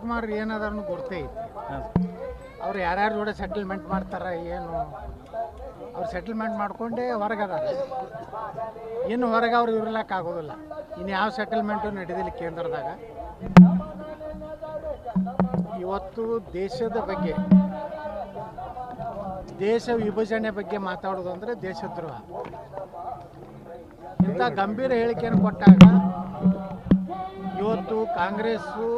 ಕುಮಾರ್ ಏನದಾರನು ಗೊತ್ತೇ ಐತಿ. ಅವ್ರು ಯಾರ್ಯಾರ ಜೋಡೆ ಸೆಟಲ್ಮೆಂಟ್ ಮಾಡ್ತಾರ ಏನು? ಅವ್ರು ಸೆಟಲ್ಮೆಂಟ್ ಮಾಡ್ಕೊಂಡೇ ಹೊರಗದಾರ. ಇನ್ನು ಹೊರಗೆ ಅವ್ರು ಇರ್ಲಕ್ಕೆ ಆಗೋದಿಲ್ಲ. ಇನ್ನು ಯಾವ ಸೆಟಲ್ಮೆಂಟು ನಡೆದಿಲ್ಲ ಕೇಂದ್ರದಾಗ. ಇವತ್ತು ದೇಶದ ಬಗ್ಗೆ ದೇಶ ವಿಭಜನೆ ಬಗ್ಗೆ ಮಾತಾಡೋದು ಅಂದರೆ ದೇಶದ್ರೋಹ. ಇಂಥ ಗಂಭೀರ ಹೇಳಿಕೆಯನ್ನು ಕೊಟ್ಟಾಗ ಇವತ್ತು ಕಾಂಗ್ರೆಸ್ಸು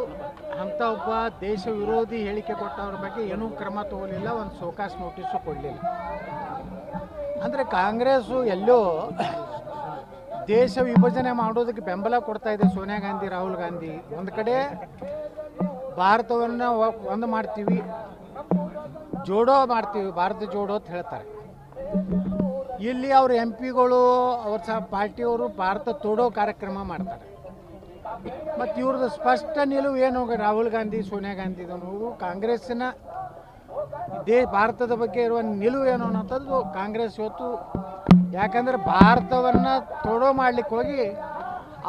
ಅಂಥ ಒಬ್ಬ ದೇಶ ವಿರೋಧಿ ಹೇಳಿಕೆ ಕೊಟ್ಟವ್ರ ಬಗ್ಗೆ ಏನೂ ಕ್ರಮ ತಗೊಳ್ಳಿಲ್ಲ ಒಂದು ಸೋಕಾಸ್ ನೋಟಿಸು ಕೊಡಲಿಲ್ಲ. ಅಂದರೆ ಕಾಂಗ್ರೆಸ್ಸು ಎಲ್ಲೋ ದೇಶ ವಿಭಜನೆ ಮಾಡೋದಕ್ಕೆ ಬೆಂಬಲ ಕೊಡ್ತಾ ಇದೆ ಸೋನಿಯಾ ಗಾಂಧಿ, ರಾಹುಲ್ ಗಾಂಧಿ. ಒಂದು ಕಡೆ ಭಾರತವನ್ನು ಒಂದು ಮಾಡ್ತೀವಿ, ಜೋಡೋ ಮಾಡ್ತೀವಿ, ಭಾರತ ಜೋಡೋ ಅಂತ ಹೇಳ್ತಾರೆ. ಇಲ್ಲಿ ಅವ್ರ ಎಂ ಪಿಗಳು ಅವ್ರ ಸಹ ಪಾರ್ಟಿಯವರು ಭಾರತ ತೋಡೋ ಕಾರ್ಯಕ್ರಮ ಮಾಡ್ತಾರೆ. ಮತ್ತು ಇವ್ರದ್ದು ಸ್ಪಷ್ಟ ನಿಲುವು ಏನು? ರಾಹುಲ್ ಗಾಂಧಿ, ಸೋನಿಯಾ ಗಾಂಧಿ ಅವರು ಕಾಂಗ್ರೆಸ್ಸಿನ ದೇ ಭಾರತದ ಬಗ್ಗೆ ಇರುವ ನಿಲುವು ಏನು ಅನ್ನೋಂಥದ್ದು ಕಾಂಗ್ರೆಸ್ ಇವತ್ತು ಯಾಕಂದ್ರೆ ಭಾರತವನ್ನು ತೋಡೋ ಮಾಡ್ಲಿಕ್ಕೆ ಹೋಗಿ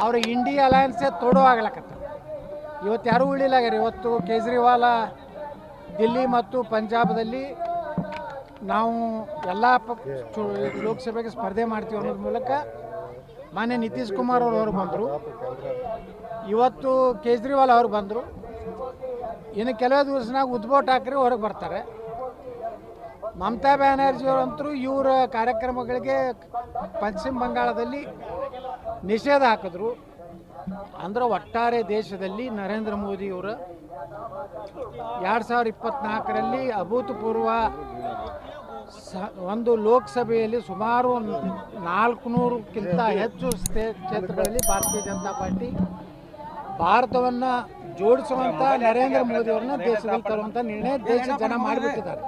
ಅವ್ರ ಇಂಡಿಯಾ ಅಲಯನ್ಸೇ ತೋಡೋ ಆಗ್ಲಕತ್ತ ಇವತ್ತು ಯಾರೂ ಉಳಿಲಾಗ್ಯಾರ? ಇವತ್ತು ಕೇಜ್ರಿವಾಲ, ದಿಲ್ಲಿ ಮತ್ತು ಪಂಜಾಬ್ದಲ್ಲಿ ನಾವು ಎಲ್ಲ ಲೋಕಸಭೆಗೆ ಸ್ಪರ್ಧೆ ಮಾಡ್ತೀವಿ ಅನ್ನೋದ್ರ ಮೂಲಕ ಮಾನ್ಯ ನಿತೀಶ್ ಕುಮಾರ್ ಅವರು ಅವ್ರು ಬಂದರು. ಇವತ್ತು ಕೇಜ್ರಿವಾಲ್ ಅವರು ಬಂದರು. ಇನ್ನು ಕೆಲವೇ ದಿವಸನಾಗ ಉದ್ಭವ್ ಠಾಕ್ರೆ ಹೊರಗೆ ಬರ್ತಾರೆ. ಮಮತಾ ಬ್ಯಾನರ್ಜಿ ಅವರಂತರೂ ಇವರ ಕಾರ್ಯಕ್ರಮಗಳಿಗೆ ಪಶ್ಚಿಮ ಬಂಗಾಳದಲ್ಲಿ ನಿಷೇಧ ಹಾಕಿದ್ರು. ಅಂದ್ರೆ ಒಟ್ಟಾರೆ ದೇಶದಲ್ಲಿ ನರೇಂದ್ರ ಮೋದಿಯವರ ಎರಡು ಸಾವಿರ ಇಪ್ಪತ್ತ್ನಾಲ್ಕರಲ್ಲಿ ಅಭೂತಪೂರ್ವ ಒಂದು ಲೋಕಸಭೆಯಲ್ಲಿ ಸುಮಾರು ನಾಲ್ಕು ನೂರಕ್ಕಿಂತ ಹೆಚ್ಚು ಕ್ಷೇತ್ರಗಳಲ್ಲಿ ಭಾರತೀಯ ಜನತಾ ಪಾರ್ಟಿ ಭಾರತವನ್ನು ಜೋಡಿಸುವಂಥ ನರೇಂದ್ರ ಮೋದಿಯವ್ರನ್ನ ದೇಶದಲ್ಲಿ ತರುವಂಥ ನಿರ್ಣಯ ದೇಶ ಜನ ಮಾಡಿಬಿಟ್ಟಿದ್ದಾರೆ.